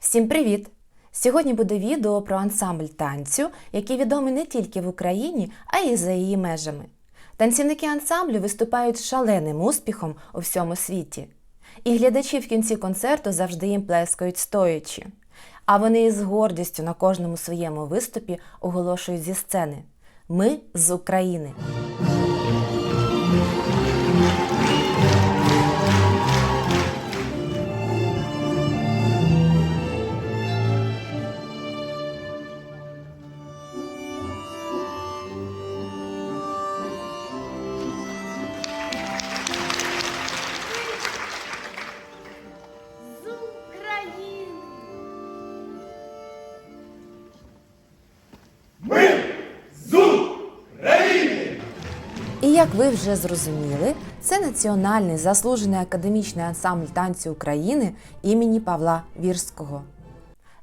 Всім привіт! Сьогодні буде відео про ансамбль танцю, який відомий не тільки в Україні, а й за її межами. Танцівники ансамблю виступають шаленим успіхом у всьому світі. І глядачі в кінці концерту завжди їм плескають стоячи. А вони із гордістю на кожному своєму виступі оголошують зі сцени: Ми з України. Як ви вже зрозуміли, це національний заслужений академічний ансамбль танцю України імені Павла Вірського.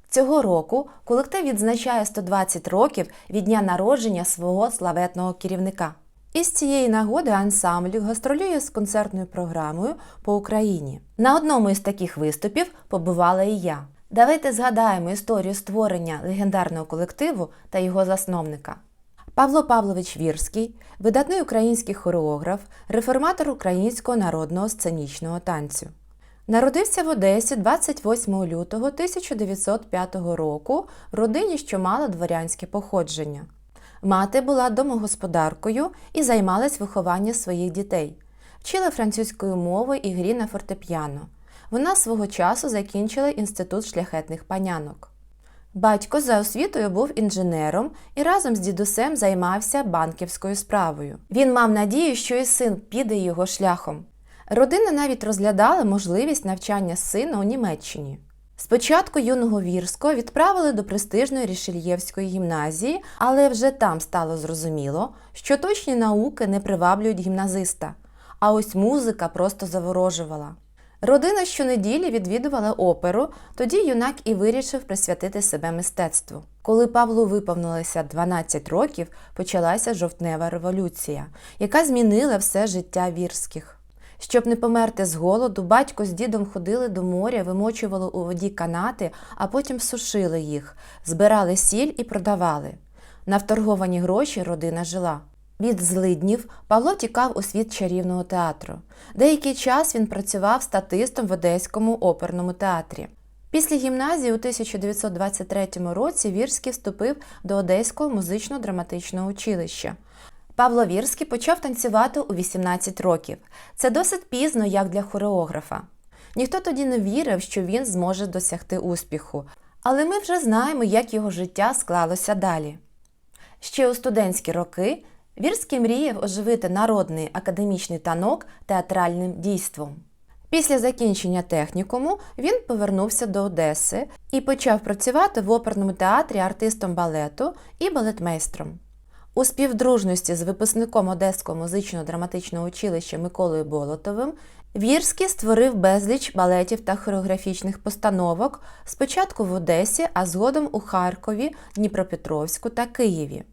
Цього року колектив відзначає 120 років від дня народження свого славетного керівника. І з цієї нагоди ансамбль гастролює з концертною програмою по Україні. На одному із таких виступів побувала і я. Давайте згадаємо історію створення легендарного колективу та його засновника. Павло Павлович Вірський, видатний український хореограф, реформатор українського народного сценічного танцю. Народився в Одесі 28 лютого 1905 року в родині, що мала дворянське походження. Мати була домогосподаркою і займалась вихованням своїх дітей, вчила французькою мовою і грі на фортепіано. Вона свого часу закінчила інститут шляхетних панянок. Батько за освітою був інженером і разом з дідусем займався банківською справою. Він мав надію, що і син піде його шляхом. Родина навіть розглядала можливість навчання сина у Німеччині. Спочатку юного Вірського відправили до престижної Рішельєвської гімназії, але вже там стало зрозуміло, що точні науки не приваблюють гімназиста, а ось музика просто заворожувала. Родина щонеділі відвідувала оперу, тоді юнак і вирішив присвятити себе мистецтву. Коли Павлу виповнилося 12 років, почалася жовтнева революція, яка змінила все життя вірських. Щоб не померти з голоду, батько з дідом ходили до моря, вимочували у воді канати, а потім сушили їх, збирали сіль і продавали. На вторговані гроші родина жила. Від злиднів Павло тікав у світ чарівного театру. Деякий час він працював статистом в Одеському оперному театрі. Після гімназії у 1923 році Вірський вступив до Одеського музично-драматичного училища. Павло Вірський почав танцювати у 18 років. Це досить пізно, як для хореографа. Ніхто тоді не вірив, що він зможе досягти успіху, але ми вже знаємо, як його життя склалося далі. Ще у студентські роки Вірський мріяв оживити народний академічний танок театральним дійством. Після закінчення технікуму він повернувся до Одеси і почав працювати в оперному театрі артистом балету і балетмейстром. У співдружності з випускником Одеського музично-драматичного училища Миколою Болотовим Вірський створив безліч балетів та хореографічних постановок спочатку в Одесі, а згодом у Харкові, Дніпропетровську та Києві.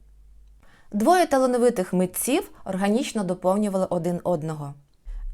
Двоє талановитих митців органічно доповнювали один одного.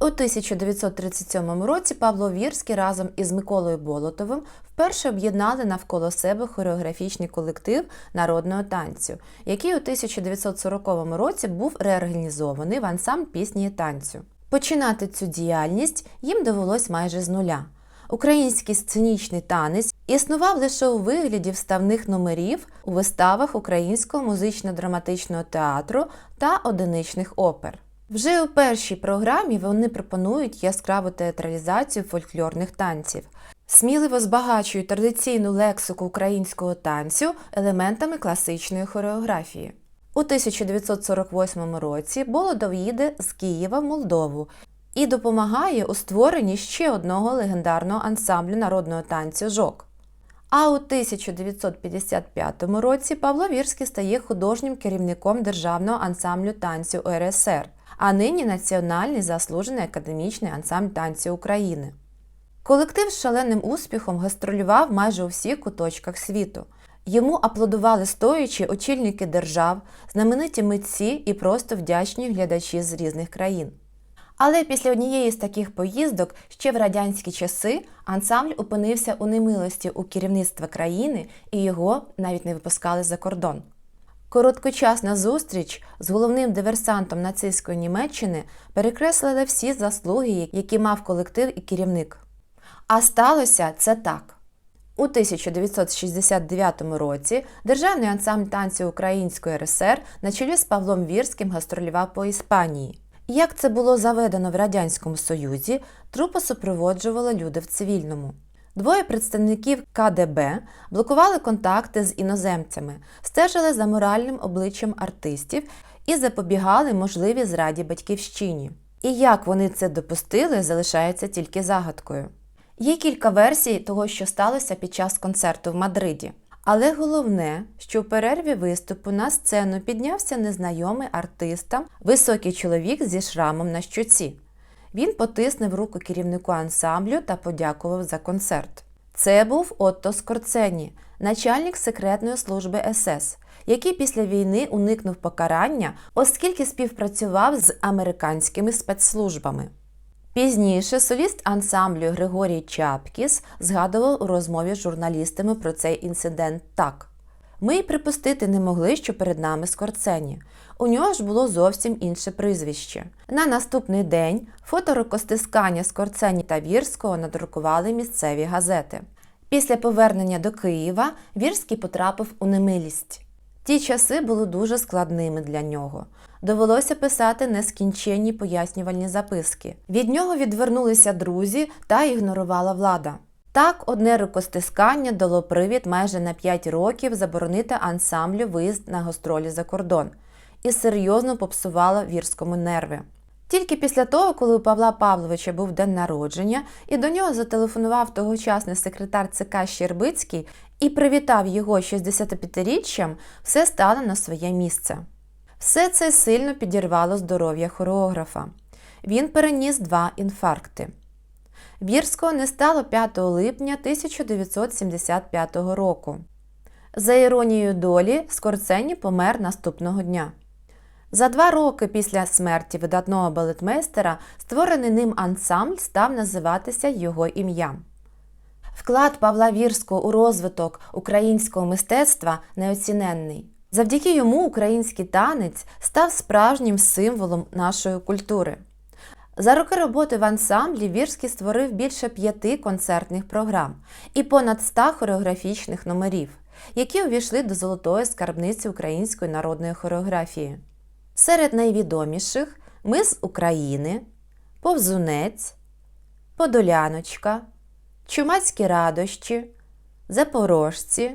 У 1937 році Павло Вірський разом із Миколою Болотовим вперше об'єднали навколо себе хореографічний колектив народного танцю, який у 1940 році був реорганізований в ансамбль пісні і танцю. Починати цю діяльність їм довелось майже з нуля. Український сценічний танець існував лише у вигляді вставних номерів у виставах Українського музично-драматичного театру та одиничних опер. Вже у першій програмі вони пропонують яскраву театралізацію фольклорних танців, сміливо збагачують традиційну лексику українського танцю елементами класичної хореографії. У 1948 році Болодов їде з Києва в Молдову і допомагає у створенні ще одного легендарного ансамблю народного танцю Жок. А у 1955 році Павло Вірський стає художнім керівником Державного ансамблю танцю УРСР, а нині Національний заслужений академічний ансамбль танцю України. Колектив з шаленим успіхом гастролював майже у всіх куточках світу. Йому аплодували стоячі очільники держав, знамениті митці і просто вдячні глядачі з різних країн. Але після однієї з таких поїздок ще в радянські часи ансамбль опинився у немилості у керівництва країни і його навіть не випускали за кордон. Короткочасна зустріч з головним диверсантом нацистської Німеччини перекреслила всі заслуги, які мав колектив і керівник. А сталося це так. У 1969 році Державний ансамбль танців Української РСР на чолі з Павлом Вірським гастролював по Іспанії. Як це було заведено в Радянському Союзі, трупа супроводжували люди в цивільному. Двоє представників КДБ блокували контакти з іноземцями, стежили за моральним обличчям артистів і запобігали можливій зраді батьківщині. І як вони це допустили, залишається тільки загадкою. Є кілька версій того, що сталося під час концерту в Мадриді. Але головне, що в перерві виступу на сцену піднявся незнайомий артистам високий чоловік зі шрамом на щоці. Він потиснув руку керівнику ансамблю та подякував за концерт. Це був Отто Скорцені, начальник секретної служби СС, який після війни уникнув покарання, оскільки співпрацював з американськими спецслужбами. Пізніше соліст ансамблю Григорій Чапкіс згадував у розмові з журналістами про цей інцидент так. Ми й припустити не могли, що перед нами Скорцені. У нього ж було зовсім інше прізвище. На наступний день фото рукостискання Скорцені та Вірського надрукували місцеві газети. Після повернення до Києва Вірський потрапив у немилість. Ті часи були дуже складними для нього. Довелося писати нескінченні пояснювальні записки. Від нього відвернулися друзі та ігнорувала влада. Так, одне рукостискання дало привід майже на 5 років заборонити ансамблю виїзд на гастролі за кордон і серйозно попсувало вірському нерви. Тільки після того, коли у Павла Павловича був день народження, і до нього зателефонував тогочасний секретар ЦК Щербицький і привітав його 65-річчям, все стало на своє місце. Все це сильно підірвало здоров'я хореографа. Він переніс два інфаркти. Вірського не стало 5 липня 1975 року. За іронією долі, Скорцені помер наступного дня. За два роки після смерті видатного балетмейстера створений ним ансамбль став називатися його ім'ям. Вклад Павла Вірського у розвиток українського мистецтва неоціненний. Завдяки йому український танець став справжнім символом нашої культури. За роки роботи в ансамблі Вірський створив більше п'яти концертних програм і понад ста хореографічних номерів, які увійшли до золотої скарбниці української народної хореографії. Серед найвідоміших ми з України, Повзунець, Подоляночка, Чумацькі радощі, Запорожці,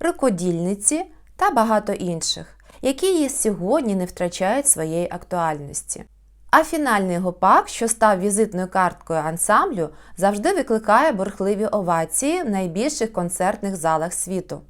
Рукодільниці та багато інших, які і сьогодні не втрачають своєї актуальності. А фінальний гопак, що став візитною карткою ансамблю, завжди викликає бурхливі овації в найбільших концертних залах світу.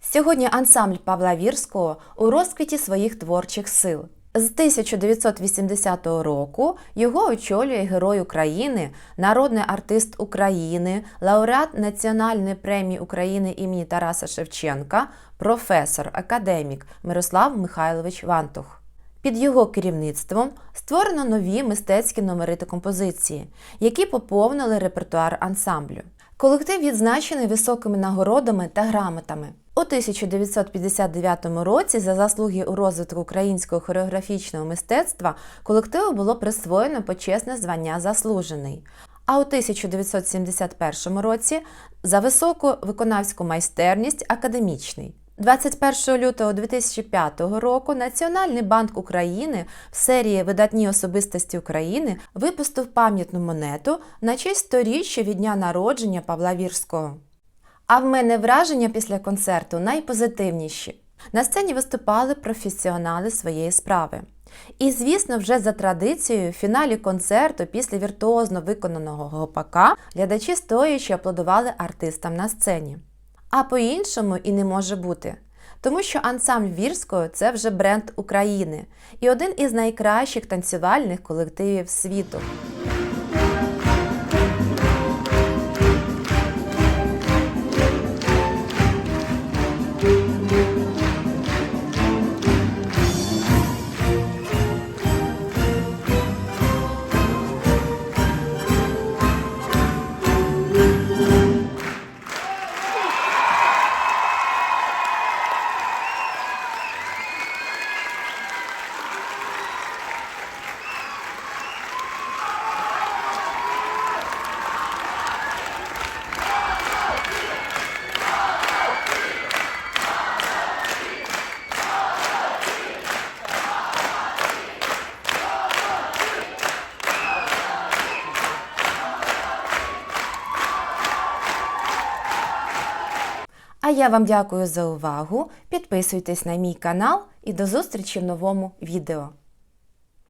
Сьогодні ансамбль Павла Вірського у розквіті своїх творчих сил. З 1980 року його очолює Герой України, народний артист України, лауреат Національної премії України імені Тараса Шевченка, професор, академік Мирослав Михайлович Вантух. Під його керівництвом створено нові мистецькі номери та композиції, які поповнили репертуар ансамблю. Колектив відзначений високими нагородами та грамотами. У 1959 році за заслуги у розвитку українського хореографічного мистецтва колективу було присвоєно почесне звання заслужений. А у 1971 році за високу виконавську майстерність академічний. 21 лютого 2005 року Національний банк України в серії Видатні особистості України випустив пам'ятну монету на честь сторіччя від дня народження Павла Вірського. А в мене враження після концерту найпозитивніші. На сцені виступали професіонали своєї справи. І, звісно, вже за традицією, в фіналі концерту після віртуозно виконаного гопака глядачі стоячи аплодували артистам на сцені. А по-іншому і не може бути. Тому що ансамбль Вірського це вже бренд України і один із найкращих танцювальних колективів світу. А я вам дякую за увагу. Підписуйтесь на мій канал і до зустрічі в новому відео.